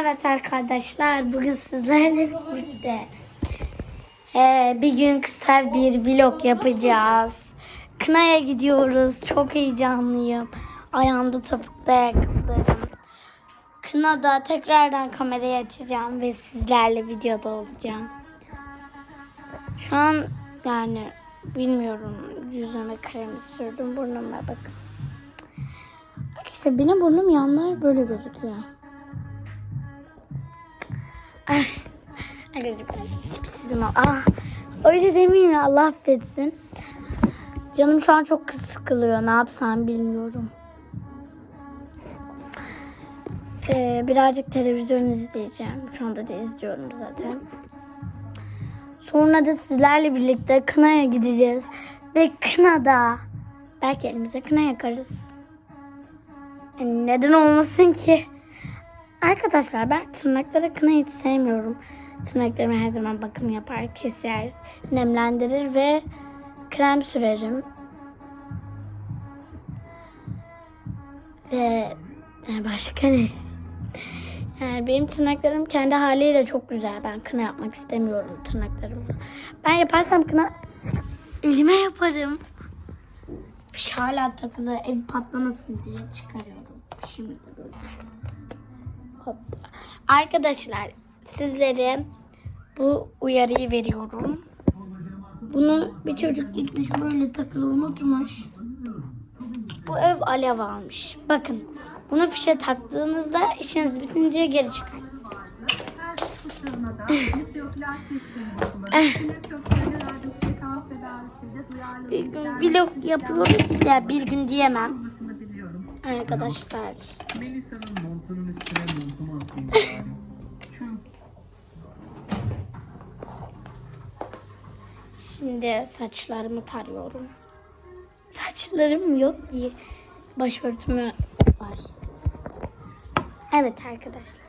Evet arkadaşlar bugün sizlerle birlikte eee, bir gün kısa bir vlog yapacağız. Kına'ya gidiyoruz. Çok heyecanlıyım. Ayağımda topuklu ayakkabılarım. Kına'da tekrardan kamerayı açacağım ve sizlerle videoda olacağım. Şu an yani bilmiyorum yüzüme kremi sürdüm burnuma bakın. İşte benim burnum yanlar böyle gözüküyor. Arkadaşlar ben tipsizim ama. Ah. Öyle demeyin Allah affetsin. Canım şu an çok sıkılıyor. Ne yapsam bilmiyorum. Ee, birazcık televizyon izleyeceğim. Şu anda da izliyorum zaten. Sonra da sizlerle birlikte Kına'ya gideceğiz. Ve Kına'da belki elimize Kına yakarız. Yani neden olmasın ki? Arkadaşlar ben tırnaklara kına hiç sevmiyorum. Tırnaklarımı her zaman bakım yapar, keser, nemlendirir ve krem sürerim. Ve başka ne? Yani benim tırnaklarım kendi haliyle çok güzel. Ben kına yapmak istemiyorum tırnaklarımı. Ben yaparsam kına elime yaparım. Fiş hala takılı ev patlamasın diye çıkarıyorum. Şimdi böyle. Hop. Arkadaşlar sizlere bu uyarıyı veriyorum. Bunu bir çocuk gitmiş böyle takılı unutmuş. Bu ev alev almış. Bakın bunu fişe taktığınızda işiniz bitince geri duyarlı Bir gün vlog yapıyorum ya bir gün diyemem arkadaşlar. Melisa'nın montunun üstüne Şimdi saçlarımı tarıyorum. Saçlarım yok ki. Başörtümü var. Evet arkadaşlar.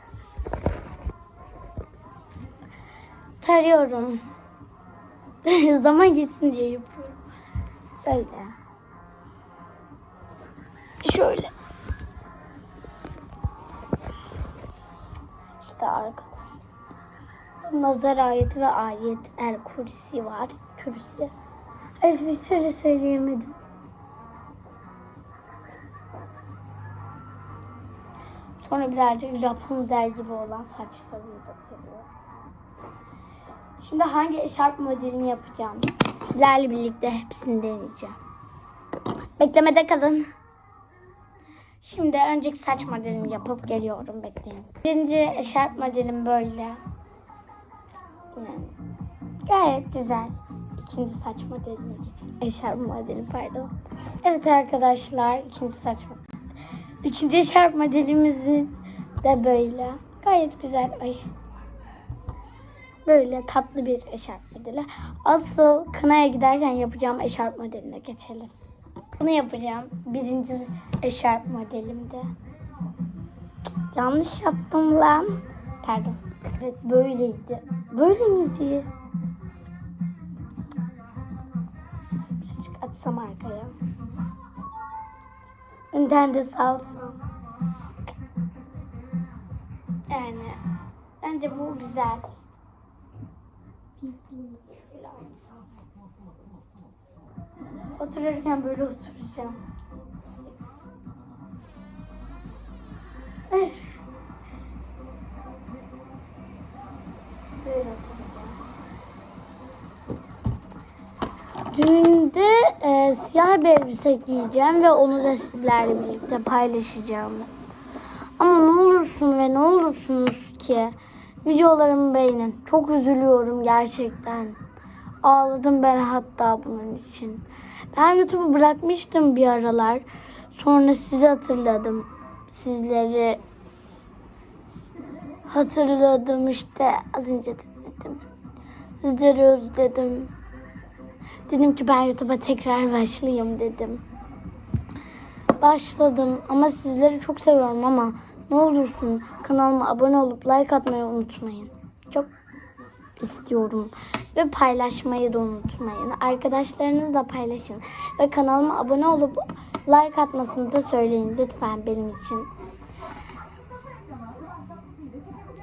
Tarıyorum. Zaman geçsin diye yapıyorum. Böyle. Şöyle. İşte arkadaşlar. Nazar ayeti ve ayet el kursi var. Kürsi. Ay bir türlü söyleyemedim. Sonra birazcık Rapunzel gibi olan saçlarını da tarıyorum. Şimdi hangi eşarp modelini yapacağım? Sizlerle birlikte hepsini deneyeceğim. Beklemede kalın. Şimdi önceki saç modelimi yapıp geliyorum bekleyin. Birinci eşarp modelim böyle. Gayet güzel. İkinci saç modeline geçelim. Eşarp modeli pardon. Evet arkadaşlar ikinci saç. İkinci eşarp modelimizin de böyle. Gayet güzel. Ay. Böyle tatlı bir eşarp modeli. Asıl kınaya giderken yapacağım eşarp modeline geçelim. Bunu yapacağım. Birinci eşarp modelimde. Yanlış yaptım lan. Pardon. Evet böyleydi. Böyle miydi? Atsam arkaya. Önden de salsam. Yani bence bu güzel. Otururken böyle oturacağım. Böyle oturacağım. Düğünde e, siyah bir elbise giyeceğim ve onu da sizlerle birlikte paylaşacağım. Ama ne olursun ve ne olursunuz ki videolarımı beğenin. Çok üzülüyorum gerçekten. Ağladım ben hatta bunun için. Ben YouTube'u bırakmıştım bir aralar. Sonra sizi hatırladım. Sizleri hatırladım işte az önce dedim. Sizleri özledim. Dedim ki ben YouTube'a tekrar başlayayım dedim. Başladım ama sizleri çok seviyorum ama ne olursun kanalıma abone olup like atmayı unutmayın. Çok istiyorum. Ve paylaşmayı da unutmayın. Arkadaşlarınızla paylaşın. Ve kanalıma abone olup like atmasını da söyleyin lütfen benim için.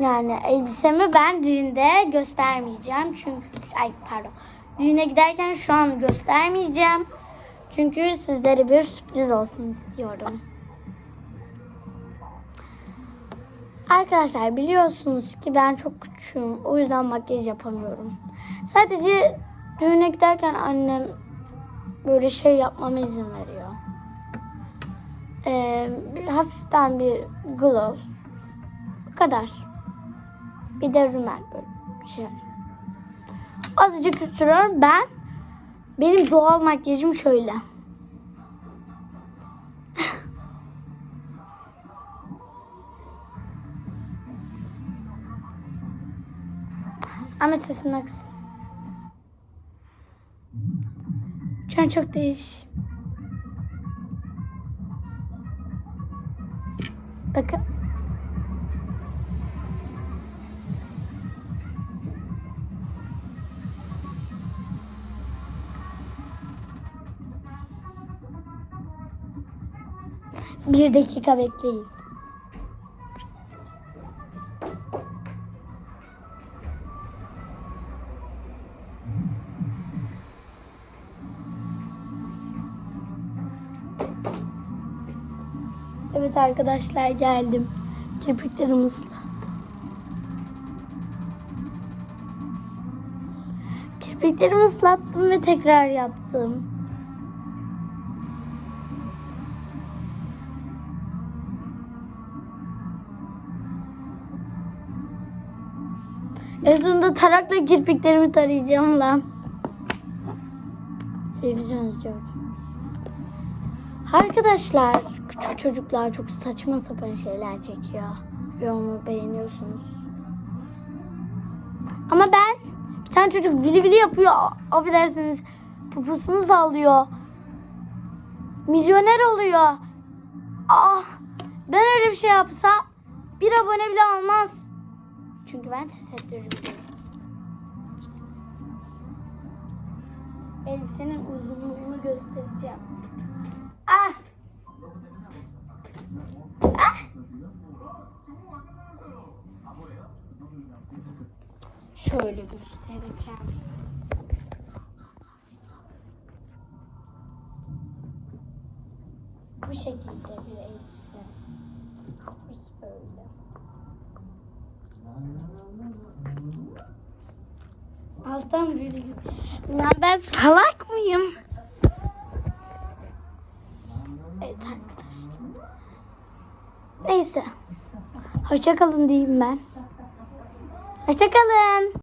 Yani elbisemi ben düğünde göstermeyeceğim. Çünkü ay pardon. Düğüne giderken şu an göstermeyeceğim. Çünkü sizlere bir sürpriz olsun istiyorum. Arkadaşlar biliyorsunuz ki ben çok küçüğüm. O yüzden makyaj yapamıyorum. Sadece düğüne giderken annem böyle şey yapmama izin veriyor. Ee, bir hafiften bir gloss. Bu kadar. Bir de rümel böyle bir şey. Azıcık sürüyorum. Ben benim doğal makyajım şöyle. Ama sesini kız. Şu an çok değiş. Bakın. Bir dakika bekleyin. Evet arkadaşlar geldim. Kirpiklerimi ıslattım. Kirpiklerimi ıslattım ve tekrar yaptım. Sonunda tarakla kirpiklerimi tarayacağım lan. Televizyon izliyorum. Arkadaşlar, küçük çocuklar çok saçma sapan şeyler çekiyor. Ve onu beğeniyorsunuz. Ama ben bir tane çocuk vili vili yapıyor. Affedersiniz poposunu sallıyor. Milyoner oluyor. Ah ben öyle bir şey yapsam bir abone bile almaz. Çünkü ben tesettürlüyüm. Elbisenin uzunluğunu göstereceğim. Ah! Ah! Şöyle göstereceğim. Bu şekilde bir elbise. Burası böyle. Alttan böyle. Lan ben salak mıyım? Evet arkadaşlar. Neyse. Hoşça kalın diyeyim ben. Hoşça kalın.